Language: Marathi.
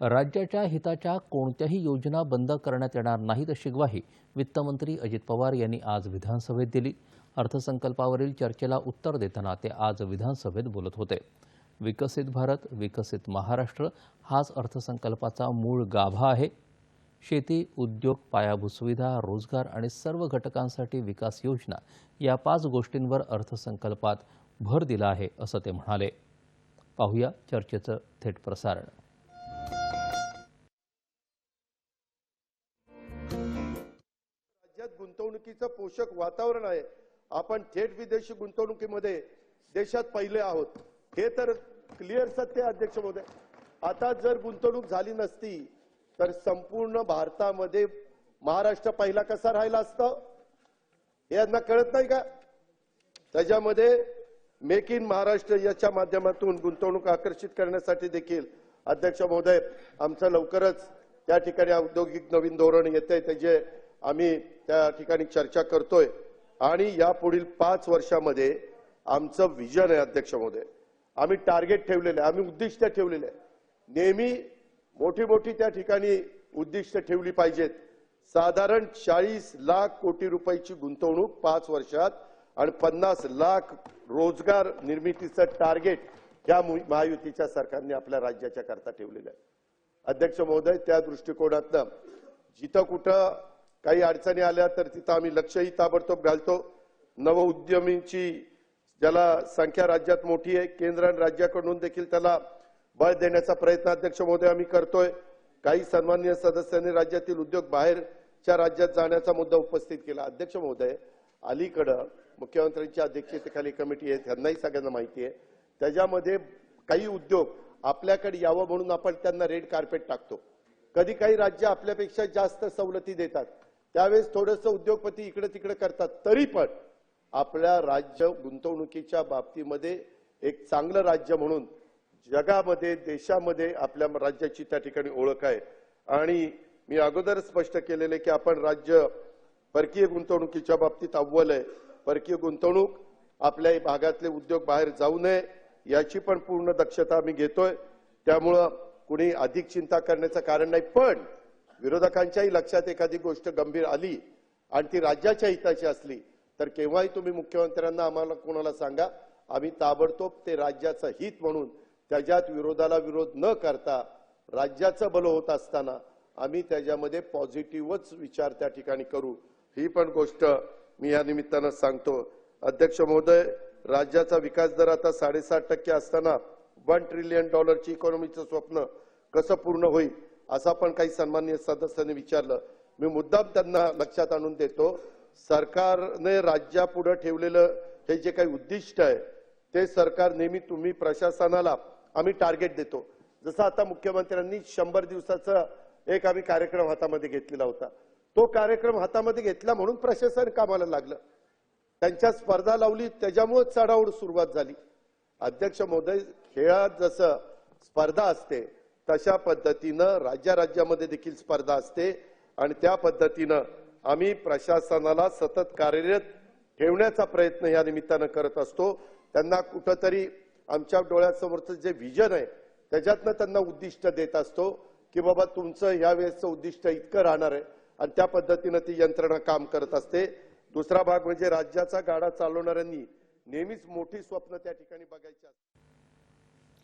राज्याच्या हिताच्या कोणत्याही योजना बंद करण्यात येणार नाहीत अशी ग्वाही वित्तमंत्री अजित पवार यांनी आज विधानसभेत दिली. अर्थसंकल्पावरील चर्चेला उत्तर देताना ते आज विधानसभेत बोलत होते. विकसित भारत विकसित महाराष्ट्र हाच अर्थसंकल्पाचा मूळ गाभा आहे. शेती उद्योग पायाभूत सुविधा रोजगार आणि सर्व घटकांसाठी विकास योजना या पाच गोष्टींवर अर्थसंकल्पात भर दिला आहे असं ते म्हणाले. पाहूया चर्चेचं थेट प्रसारण. पोषक वातावरण आहे. आपण थेट विदेशी गुंतवणुकीमध्ये देशात पहिले आहोत. हे तर क्लिअर सत्य अध्यक्ष महोदय. आता जर गुंतवणूक झाली नसती तर संपूर्ण भारतामध्ये महाराष्ट्र पहिला कसा राहिला असतं? हे यांना कळत नाही का? त्याच्यामध्ये मेक इन महाराष्ट्र याच्या माध्यमातून गुंतवणूक आकर्षित करण्यासाठी देखील अध्यक्ष महोदय आमचं लवकरच त्या ठिकाणी औद्योगिक नवीन धोरण येते त्याचे आम्ही त्या ठिकाणी चर्चा करतोय. आणि या पुढील पाच वर्षामध्ये आमचं विजन आहे अध्यक्ष महोदय. आम्ही टार्गेट ठेवलेलं आहे. आम्ही उद्दिष्ट ठेवलेलं आहे. नेहमी मोठी मोठी त्या ठिकाणी उद्दिष्ट ठेवली पाहिजेत. साधारण चाळीस लाख कोटी रुपयाची गुंतवणूक पाच वर्षात आणि पन्नास लाख रोजगार निर्मितीचं टार्गेट या मु- महायुतीच्या सरकारने आपल्या राज्याच्या करता ठेवलेलं आहे. अध्यक्ष महोदय त्या दृष्टिकोनातनं जिथं कुठं काही अडचणी आल्या तर तिथं आम्ही लक्षही ताबडतोब घालतो. नवउद्यमींची ज्याला संख्या राज्यात मोठी आहे केंद्र आणि राज्याकडून देखील त्याला बळ देण्याचा प्रयत्न अध्यक्ष महोदय आम्ही करतोय. काही सन्माननीय सदस्यांनी राज्यातील उद्योग बाहेरच्या राज्यात जाण्याचा मुद्दा उपस्थित केला. अध्यक्ष महोदय अलीकडं मुख्यमंत्र्यांच्या अध्यक्षतेखाली कमिटी आहे त्यांनाही सगळ्यांना माहिती आहे. त्याच्यामध्ये काही उद्योग आपल्याकडे यावं म्हणून आपण त्यांना रेड कार्पेट टाकतो. कधी काही राज्य आपल्यापेक्षा जास्त सवलती देतात. त्यावेळेस थोडस उद्योगपती इकडे तिकडे करतात. तरी पण आपल्या राज्य गुंतवणुकीच्या बाबतीमध्ये एक चांगलं राज्य म्हणून जगामध्ये देशामध्ये आपल्या राज्याची त्या ठिकाणी ओळख आहे. आणि मी अगोदर स्पष्ट केलेले की आपण राज्य परकीय गुंतवणुकीच्या बाबतीत अव्वल आहे. परकीय गुंतवणूक आपल्या भागातले उद्योग बाहेर जाऊ नये याची पण पूर्ण दक्षता आम्ही घेतोय. त्यामुळं कुणी अधिक चिंता करण्याचं कारण नाही. पण विरोधकांच्याही लक्षात एखादी गोष्ट गंभीर आली आणि ती राज्याच्या हिताची असली तर केव्हाही तुम्ही मुख्यमंत्र्यांना आम्हाला कोणाला सांगा आम्ही ताबडतोब ते राज्याचं हित म्हणून त्याच्यात विरोधाला विरोध न करता राज्याचं भलं होत असताना आम्ही त्याच्यामध्ये पॉझिटिव्हच विचार त्या ठिकाणी करू. ही पण गोष्ट मी या निमित्तानं सांगतो. अध्यक्ष महोदय राज्याचा विकास दर आता साडेसात टक्के असताना वन ट्रिलियन डॉलरची इकॉनॉमीचं स्वप्न कसं पूर्ण होईल असा पण काही सन्मान्य सदस्यांनी विचारलं. मी मुद्दाम त्यांना लक्षात आणून देतो सरकारने राज्यापुढे ठेवलेलं हे जे काही उद्दिष्ट आहे ते सरकार नेहमी तुम्ही प्रशासनाला आम्ही टार्गेट देतो. जसं आता मुख्यमंत्र्यांनी शंभर दिवसाचा एक आम्ही कार्यक्रम हातामध्ये घेतलेला होता. तो कार्यक्रम हातामध्ये घेतला म्हणून प्रशासन कामाला लागलं. त्यांच्या स्पर्धा लावली त्याच्यामुळेच चढाओढ सुरुवात झाली. अध्यक्ष महोदय खेळात जसं स्पर्धा असते तशा पद्धतीनं राज्या राज्यामध्ये देखील स्पर्धा असते आणि त्या पद्धतीनं आम्ही प्रशासनाला सतत कार्यरत ठेवण्याचा प्रयत्न या निमित्तानं करत असतो. त्यांना कुठंतरी आमच्या डोळ्यासमोरचं जे व्हिजन आहे त्याच्यातनं त्यांना उद्दिष्ट देत असतो की बाबा तुमचं ह्या वेळेसचं उद्दिष्ट इतकं राहणार आहे आणि त्या पद्धतीनं ती यंत्रणा काम करत असते. दुसरा भाग म्हणजे राज्याचा गाडा चालवणाऱ्यांनी नेहमीच मोठी स्वप्न त्या ठिकाणी बघायची असतात